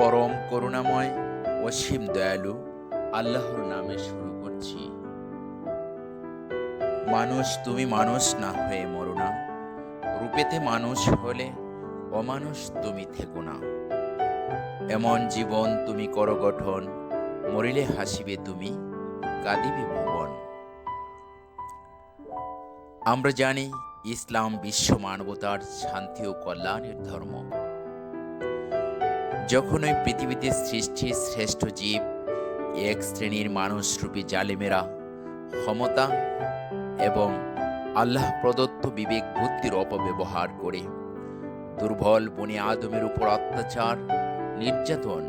পরম করুণাময় অসীম দয়ালু আল্লাহর নামে শুরু করছি। মানুষ, তুমি মানুষ না হয়ে মরো না। রূপেতে মানুষ হলে অমানুষ তুমি থেকো না। এমন জীবন তুমি করো গঠন, মরিলে হাসিবে তুমি, কাঁদিবে ভুবন। আমরা জানি ইসলাম বিশ্ব মানবতার শান্তি ও কল্যাণের ধর্ম। যখন ওই পৃথিবীতে সৃষ্টির শ্রেষ্ঠ জীব, এক শ্রেণির মানুষরূপী জালেমেরা, ক্ষমতা এবং আল্লাহ প্রদত্ত বিবেক বুদ্ধির অপব্যবহার করে। দুর্বল বনে আদমের উপর অত্যাচার, নির্যাতন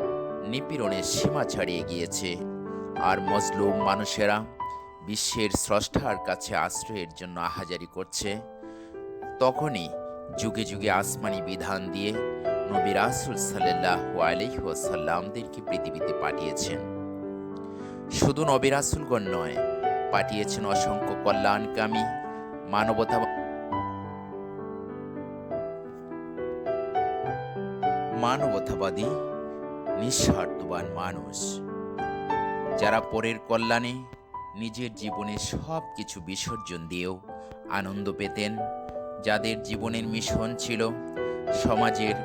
নিপীড়নের সীমা ছাড়িয়ে গিয়েছে। আর মজলুম মানুষেরা বিশ্বের স্রষ্টার কাছে আশ্রয়ের জন্য আহাজারি করছে। তখনই যুগে যুগে আসমানি বিধান দিয়ে নবী রাসুল সাল্লাহ আলহিহাসাল্লামদেরকে পৃথিবীতে পাঠিয়েছেন। শুধু নবী রাসুলগণ নয়, পাঠিয়েছেন অসংখ্য কল্যাণকামী, মানবতা মানবতাবাদী, নিঃস্বার্থবান মানুষ, যারা পরের কল্যাণে নিজের জীবনে সব কিছু বিসর্জন দিয়েও আনন্দ পেতেন, যাদের জীবনের মিশন ছিল সমাজের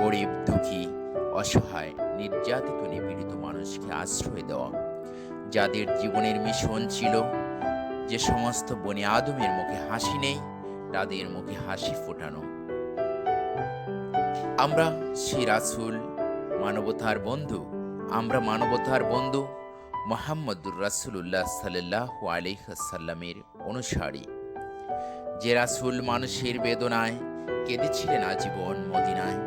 গরিব, দুঃখী, অসহায় নির্যাতিত নিপীড়িত মানুষকে আশ্রয় দেওয়া, যাদের জীবনের মিশন ছিল যে সমস্ত বনে আদমের মুখে হাসি নেই, তাদের মুখে হাসি ফোটানো। আমরা সেই রাসুল, মানবতার বন্ধু, আমরা মানবতার বন্ধু মোহাম্মদুর রাসুল্লাহ সাল্লাহ আলিহাসাল্লামের অনুসারী। যে রাসুল মানুষের বেদনায় কেঁদেছিলেন আজীবন মদিনায়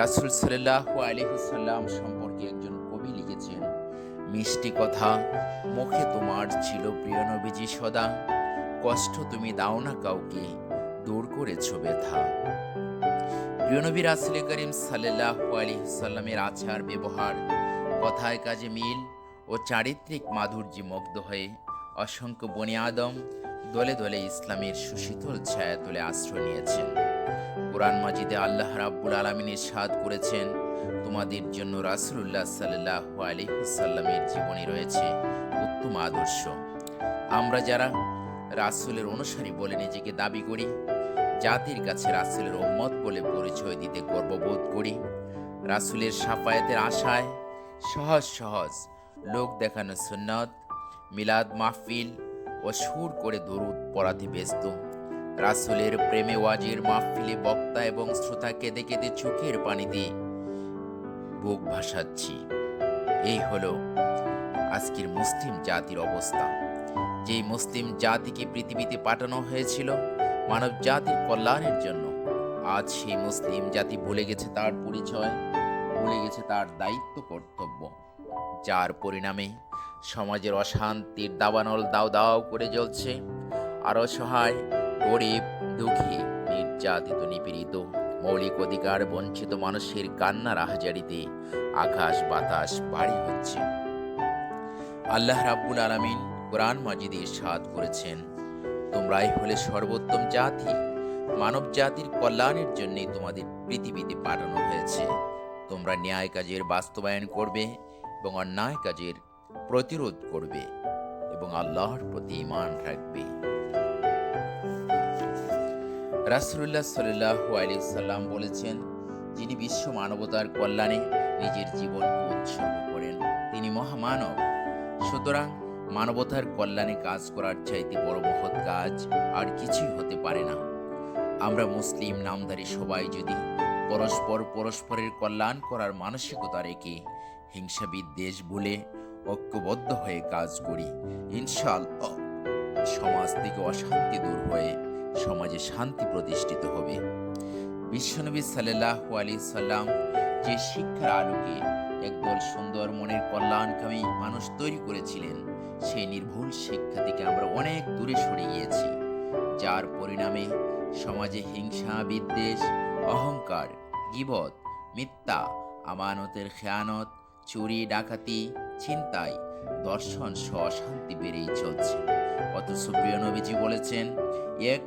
রাসুল সাল্লাহ আলিহাসাল্লাম সম্পর্কে একজন কবি লিখেছেন, মিষ্টি কথা, মুখে তোমার ছিল প্রিয় নবীজি সদা, কষ্ট তুমি দাও না কাউকে, দূর করেছ ব্যথা। প্রিয় নবী রাসুল করিম সাল্লাহ আলী সাল্লামের আচার, ব্যবহার, কথায় কাজে মিল ও চারিত্রিক মাধুর্যে মুগ্ধ হয়ে অসংখ্য বনি আদম দলে দলে ইসলামের সুশীতল ছায়া তুলে আশ্রয় নিয়েছেন। কোরআন মাজিদে আল্লাহ রাব্বুল আলমিন সাদ করেছেন, তোমাদের জন্য রাসুল্লাহ সাল্লাহ আলিহুসাল্লামের জীবনে রয়েছে উত্তম আদর্শ। আমরা যারা রাসুলের অনুসারী বলে নিজেকে দাবি করি, জাতির কাছে রাসুলের উম্মত বলে পরিচয় দিতে গর্ববোধ করি, রাসুলের সাফায়াতের আশায় সহজ সহজ লোক দেখানো সুন্নত, মিলাদ মাহফিল ও সুর করে দরুদ পড়াতে ব্যস্ত রাসুলের প্রেমে ওয়াজির মাহফিলে বক্তা এবং শ্রোতা কেঁদে কেঁদে চোখের পানিতে বুক ভাসাচ্ছি। এই হলো আজকের মুসলিম জাতির অবস্থা। যেই মুসলিম জাতিকে পৃথিবীতে পাঠানো হয়েছিল মানব জাতির কল্যাণের জন্য, আজ সেই মুসলিম জাতি ভুলে গেছে তার পরিচয়, ভুলে গেছে তার দায়িত্ব কর্তব্য, যার পরিণামে সমাজের অশান্তির দাবানল দাও দাও করে জ্বলছে আর অসহায় গরিব, দুঃখী, নির্যাতিত, নিপীড়িত, মৌলিক অধিকার বঞ্চিত মানুষের কান্নার আহাজারিতে আকাশ বাতাস বাড়ি হচ্ছে। আল্লাহ রাব্বুল আলামিন কোরআন মাজিদে সাদ করেছেন, তোমরাই হলে সর্বোত্তম জাতি। মানব জাতির কল্যাণের জন্যই তোমাদের পৃথিবীতে পাঠানো হয়েছে। তোমরা ন্যায় কাজের বাস্তবায়ন করবে এবং অন্যায় কাজের প্রতিরোধ করবে এবং আল্লাহর প্রতি ইমান রাখবে। রাসুল্লাহ সাল্লাহ সাল্লাম বলেছেন, যিনি বিশ্ব মানবতার কল্যাণে নিজের জীবনকে উৎসর্গ করেন, তিনি মহামানব। সুতরাং মানবতার কল্যাণে কাজ করার চাইতে বড় মহৎ কাজ আর কিছুই হতে পারে না। আমরা মুসলিম নামধারী সবাই যদি পরস্পর পরস্পরের কল্যাণ করার মানসিকতা রেখে হিংসা বিদ্বেষ ভুলে ঐক্যবদ্ধ হয়ে কাজ করি ইনশাল সমাজ থেকে অশান্তি দূর হয়ে সমাজে শান্তি প্রতিষ্ঠিত হবে। বিশ্বনবী সাল্লাহ আলী সাল্লাম যে শিক্ষার আলোকে একদল সুন্দর মনের কল্যাণকামী মানুষ তৈরি করেছিলেন, সেই নির্ভুল শিক্ষা থেকে আমরা অনেক দূরে সরে গিয়েছি, যার পরিণামে সমাজে হিংসা, বিদ্বেষ, অহংকার, গিবত, মিথ্যা, আমানতের খেয়ানত, চুরি, ডাকাতি, ছিনতাই, দর্শন সহ অশান্তি বেড়েই চলছে। নবীজি বলেছেন, এক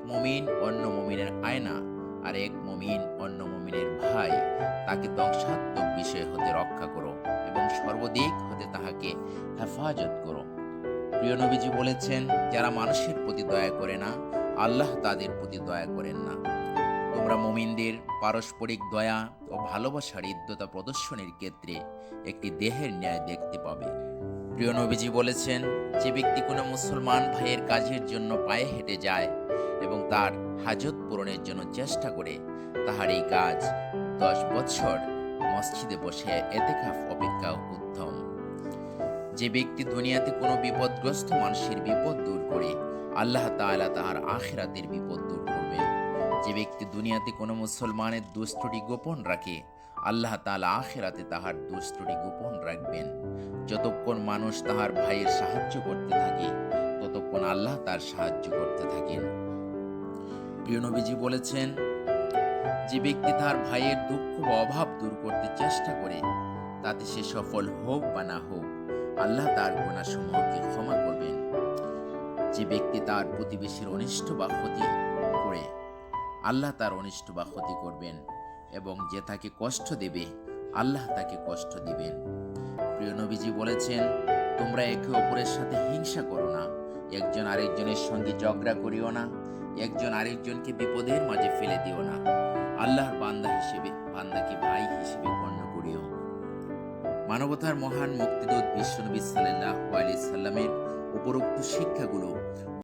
অন্য আয়না আর এক অন্য ভাই। তাকে বিষয় হতে রক্ষা করো এবং সর্বদিক হতে তাহাকে হেফাজত করো। প্রিয় নবীজি বলেছেন, যারা মানুষের প্রতি দয়া করে না, আল্লাহ তাদের প্রতি দয়া করেন না। তোমরা মুমিনদের পারস্পরিক দয়া ও ভালোবাসার ইদ্যতা প্রদর্শনের ক্ষেত্রে একটি দেহের ন্যায় দেখতে পাবে। প্রিয় নবীজি বলেছেন, যে ব্যক্তি কোনো মুসলমান ভাইয়ের কাজের জন্য পায়ে হেঁটে যায় এবং তার হাজত পূরণের জন্য চেষ্টা করে, তাহার এই কাজ দশ বৎসর মসজিদে বসে এতেকাফ অপেক্ষা উত্তম। যে ব্যক্তি দুনিয়াতে কোনো বিপদগ্রস্ত মানুষের বিপদ দূর করে, আল্লাহ তাআলা তাহার আখিরাতের বিপদ দূর করবেন। যে ব্যক্তি দুনিয়াতে কোনো মুসলমানের দুষ্টটি গোপন রাখে আল্লাহ তাআলা আখিরাতে তাহার দুষ্টটি গোপন রাখবেন। যতক্ষণ মানুষ তাহার ভাইয়ের সাহায্য করতে থাকে, ততক্ষণ আল্লাহ তার সাহায্য করতে থাকেন। প্রিয় নবীজি বলেছেন, যে ব্যক্তি তার ভাইয়ের দুঃখ বা অভাব দূর করতে চেষ্টা করে, তাতে সে সফল হোক বা না হোক, আল্লাহ তার গুণাসমূহকে ক্ষমা করবেন। যে ব্যক্তি তার প্রতিবেশীর অনিষ্ট বা ক্ষতি করে, আল্লাহ তার অনিষ্ট বা ক্ষতি করবেন। এবং যে তাকে কষ্ট দেবে, আল্লাহ তাকে কষ্ট দিবেন। প্রিয় নবীজি বলেছেন, তোমরা একে অপরের সাথে হিংসা করো না। একজন আরেকজনের সঙ্গে ঝগড়া করিও না। একজন আরেকজনকে বিপদের মাঝে ফেলে দিও না। আল্লাহর বান্দা হিসেবে, বান্দাকে ভাই হিসেবে গণ্য করিও। মানবতার মহান মুক্তিদূত বিশ্বনবী সাল্লাল্লাহু আলাইহি সাল্লামের উপরোক্ত শিক্ষাগুলো